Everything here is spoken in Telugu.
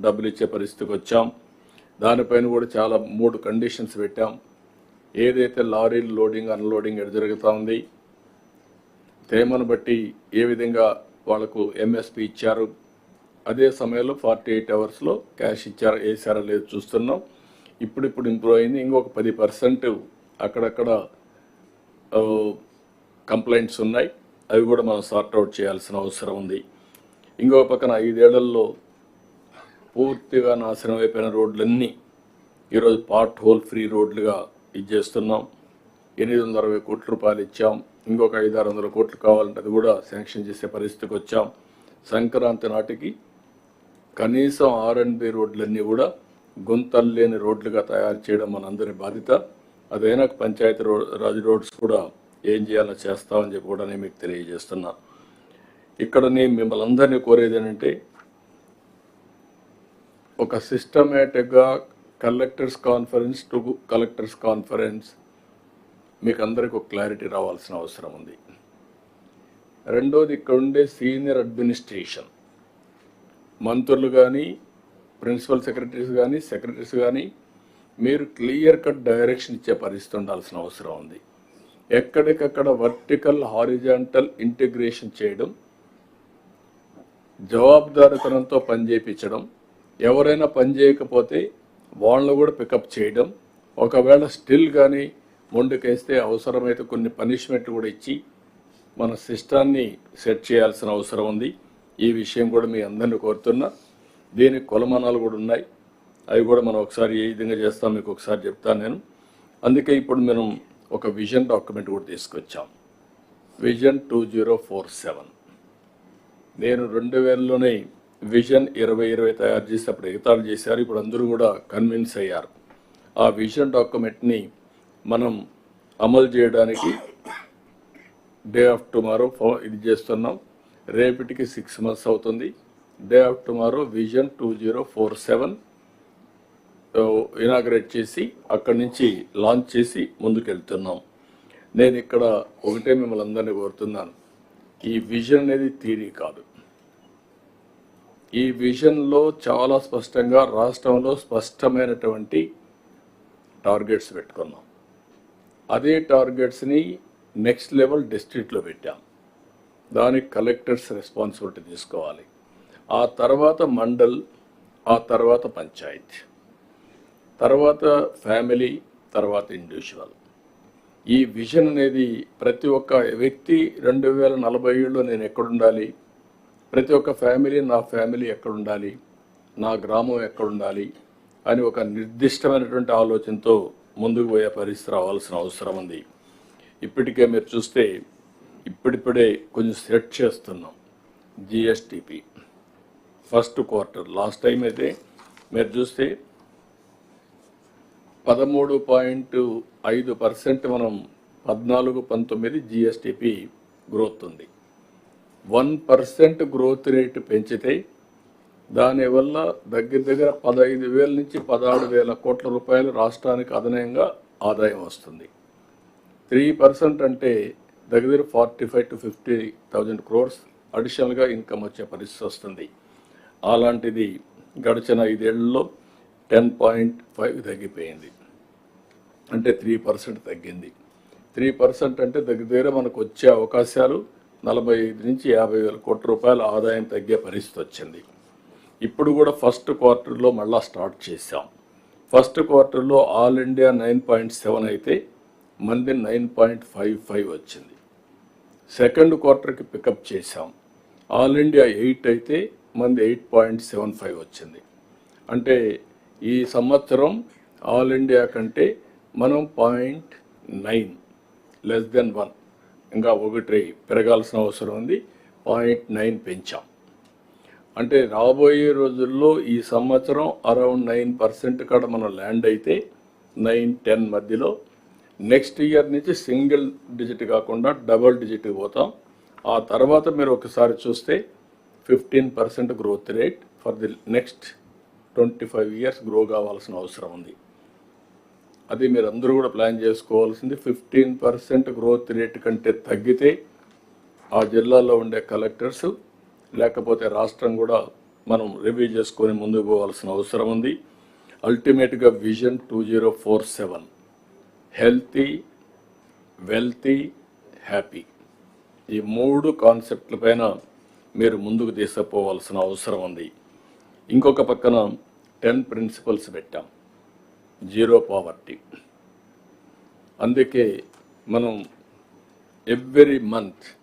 డబ్బులు ఇచ్చే పరిస్థితికి వచ్చాం. దానిపైన కూడా చాలా మూడు కండిషన్స్ పెట్టాం. ఏదైతే లారీలు లోడింగ్ అన్లోడింగ్ ఎడ జరుగుతూ ఉంది తేమను బట్టి ఏ విధంగా వాళ్ళకు ఎంఎస్పి ఇచ్చారు అదే సమయంలో ఫార్టీ ఎయిట్ అవర్స్లో క్యాష్ ఇచ్చారా వేసారా లేదు చూస్తున్నాం. ఇప్పుడిప్పుడు ఇంప్రూవ్ అయింది. ఇంకొక పది పర్సెంట్ అక్కడక్కడ కంప్లైంట్స్ ఉన్నాయి. అవి కూడా మనం సార్ట్అవుట్ చేయాల్సిన అవసరం ఉంది. ఇంకో పక్కన ఐదేళ్ళలో పూర్తిగా నాశనం అయిపోయిన రోడ్లన్నీ ఈరోజు పార్ట్ హోల్ ఫ్రీ రోడ్లుగా ఇచ్చేస్తున్నాం. ఎనిమిది వందల అరవై కోట్ల రూపాయలు ఇచ్చాం. ఇంకొక ఐదు ఆరు వందల కోట్లు కావాలంటే అది కూడా శాంక్షన్ చేసే పరిస్థితికి వచ్చాం. సంక్రాంతి నాటికి కనీసం ఆర్ అండ్ బి రోడ్లన్నీ కూడా గుంతలు లేని రోడ్లుగా తయారు చేయడం మనందరి బాధ్యత. అదైనా పంచాయతీ రో రాజు రోడ్స్ కూడా ఏం చేయాలో చేస్తామని చెప్పి కూడా నేను మీకు తెలియజేస్తున్నా. ఇక్కడ నేను మిమ్మల్ని అందరినీ కోరేది ఏంటంటే ఒక సిస్టమేటిక్గా collectors conference to collectors conference మీకు అందరికి ఒక క్లారిటీ రావాల్సిన అవసరం ఉంది. రెండోది ఇక్కడ ఉండే సీనియర్ అడ్మినిస్ట్రేషన్ మంత్రులు కానీ ప్రిన్సిపల్ సెక్రటరీస్ కానీ సెక్రటరీస్ కానీ మీరు క్లియర్ కట్ డైరెక్షన్ ఇచ్చే పరిస్థితి ఉండాల్సిన అవసరం ఉంది. ఎక్కడికక్కడ వర్టికల్ హారిజాంటల్ ఇంటిగ్రేషన్ చేయడం జవాబుదారితనంతో పనిచేయించడం ఎవరైనా పని చేయకపోతే వాళ్ళని కూడా పికప్ చేయడం. ఒకవేళ స్టిల్ కానీ మొండికేస్తే అవసరమైతే కొన్ని పనిష్మెంట్ కూడా ఇచ్చి మన సిస్టాన్ని సెట్ చేయాల్సిన అవసరం ఉంది. ఈ విషయం కూడా మీ అందరిని కోరుతున్నా. దీనికి కొలమానాలు కూడా ఉన్నాయి. అవి కూడా మనం ఒకసారి ఏ విధంగా చేస్తాం మీకు ఒకసారి చెప్తాను నేను. అందుకే ఇప్పుడు మనం ఒక విజన్ డాక్యుమెంట్ కూడా తీసుకొచ్చాం. Vision two zero four seven నేను రెండు వేలలోనే విజన్ ఇరవై ఇరవై తయారు చేసి అప్పుడు ఎగతాళి చేశారు. ఇప్పుడు అందరూ కూడా కన్విన్స్ అయ్యారు. ఆ విజన్ డాక్యుమెంట్ని మనం అమలు చేయడానికి డే ఆఫ్ టుమారో ఇది చేస్తున్నాం. రేపటికి సిక్స్ మంత్స్ అవుతుంది. Day of tomorrow vision two zero four seven inaugurate చేసి అక్కడి నుంచి లాంచ్ చేసి ముందుకెళ్తున్నాం. నేను ఇక్కడ ఒకటే మిమ్మల్ని అందరినీ కోరుతున్నాను. ఈ విజన్ అనేది థీరీ కాదు. ఈ విజన్లో చాలా స్పష్టంగా రాష్ట్రంలో స్పష్టమైనటువంటి టార్గెట్స్ పెట్టుకున్నాం. అదే టార్గెట్స్ని నెక్స్ట్ లెవెల్ డిస్ట్రిక్ట్లో పెట్టాం. దానికి కలెక్టర్స్ రెస్పాన్సిబిలిటీ తీసుకోవాలి. ఆ తర్వాత మండల్ ఆ తర్వాత పంచాయత్ తర్వాత ఫ్యామిలీ తర్వాత ఇండివిజువల్ ఈ విజన్ అనేది ప్రతి ఒక్క వ్యక్తి రెండు వేల నలభై ఏడులో నేను ఎక్కడుండాలి? ప్రతి ఒక్క ఫ్యామిలీ నా ఫ్యామిలీ ఎక్కడుండాలి నా గ్రామం ఎక్కడుండాలి అని ఒక నిర్దిష్టమైనటువంటి ఆలోచనతో ముందుకు పోయే పరిస్థితి రావాల్సిన అవసరం ఉంది. ఇప్పటికే మీరు చూస్తే ఇప్పుడిప్పుడే కొంచెం సెట్ చేస్తున్నాం GSDP. First quarter last time అయితే మీరు చూస్తే పదమూడు పాయింట్ ఐదు పర్సెంట్ మనం పద్నాలుగు పంతొమ్మిది జిఎస్టిపి గ్రోత్ ఉంది. వన్ పర్సెంట్ గ్రోత్ రేట్ పెంచితే దానివల్ల దగ్గర దగ్గర పదహైదు వేల నుంచి పదహారు వేల కోట్ల రూపాయలు రాష్ట్రానికి అదనంగా ఆదాయం వస్తుంది. త్రీ పర్సెంట్ అంటే దగ్గర forty five to fifty thousand crores అడిషనల్గా ఇన్కమ్ వచ్చే పరిస్థితి వస్తుంది. అలాంటిది గడిచిన ఐదేళ్ళలో టెన్ పాయింట్ ఫైవ్ తగ్గిపోయింది. అంటే త్రీ పర్సెంట్ తగ్గింది. త్రీ పర్సెంట్ అంటే దగ్గర దగ్గర మనకు వచ్చే అవకాశాలు నలభై ఐదు నుంచి యాభై వేల కోట్ల రూపాయల ఆదాయం తగ్గే పరిస్థితి వచ్చింది. ఇప్పుడు కూడా ఫస్ట్ క్వార్టర్లో మళ్ళా స్టార్ట్ చేశాం. ఫస్ట్ క్వార్టర్లో all India nine point seven అయితే మంది నైన్ పాయింట్ ఫైవ్ ఫైవ్ వచ్చింది. సెకండ్ క్వార్టర్కి పికప్ చేశాం. ఆల్ ఇండియా ఎయిట్ అయితే మంది ఎయిట్ పాయింట్ సెవెన్ ఫైవ్ వచ్చింది. అంటే ఈ సంవత్సరం ఆల్ ఇండియా కంటే మనం point nine less than one. ఇంకా ఒకటి పెరగాల్సిన అవసరం ఉంది. పాయింట్ నైన్ పెంచాం. అంటే రాబోయే రోజుల్లో ఈ సంవత్సరం అరౌండ్ నైన్ పర్సెంట్ కాడ మనం ల్యాండ్ అయితే నైన్ టెన్ మధ్యలో నెక్స్ట్ ఇయర్ నుంచి సింగిల్ డిజిట్ కాకుండా డబల్ డిజిట్ పోతాం. ఆ తర్వాత మీరు ఒకసారి చూస్తే fifteen percent growth rate for the next twenty five years grow కావాల్సిన అవసరం ఉంది. అది మీరు అందరూ కూడా ప్లాన్ చేసుకోవాల్సింది. ఫిఫ్టీన్ పర్సెంట్ గ్రోత్ రేట్ కంటే తగ్గితే ఆ జిల్లాలో ఉండే కలెక్టర్స్ లేకపోతే రాష్ట్రం కూడా మనం రివ్యూ చేసుకొని ముందుకు పోవాల్సిన అవసరం ఉంది. అల్టిమేట్గా vision two zero four seven healthy wealthy happy ఈ మూడు కాన్సెప్ట్ల పైన మీరు ముందుకు తీసుకుపోవాల్సిన అవసరం ఉంది. ఇంకొక పక్కన టెన్ ప్రిన్సిపల్స్ పెట్టాం. Zero poverty. అందుకే మనం ఎవ్రీ మంత్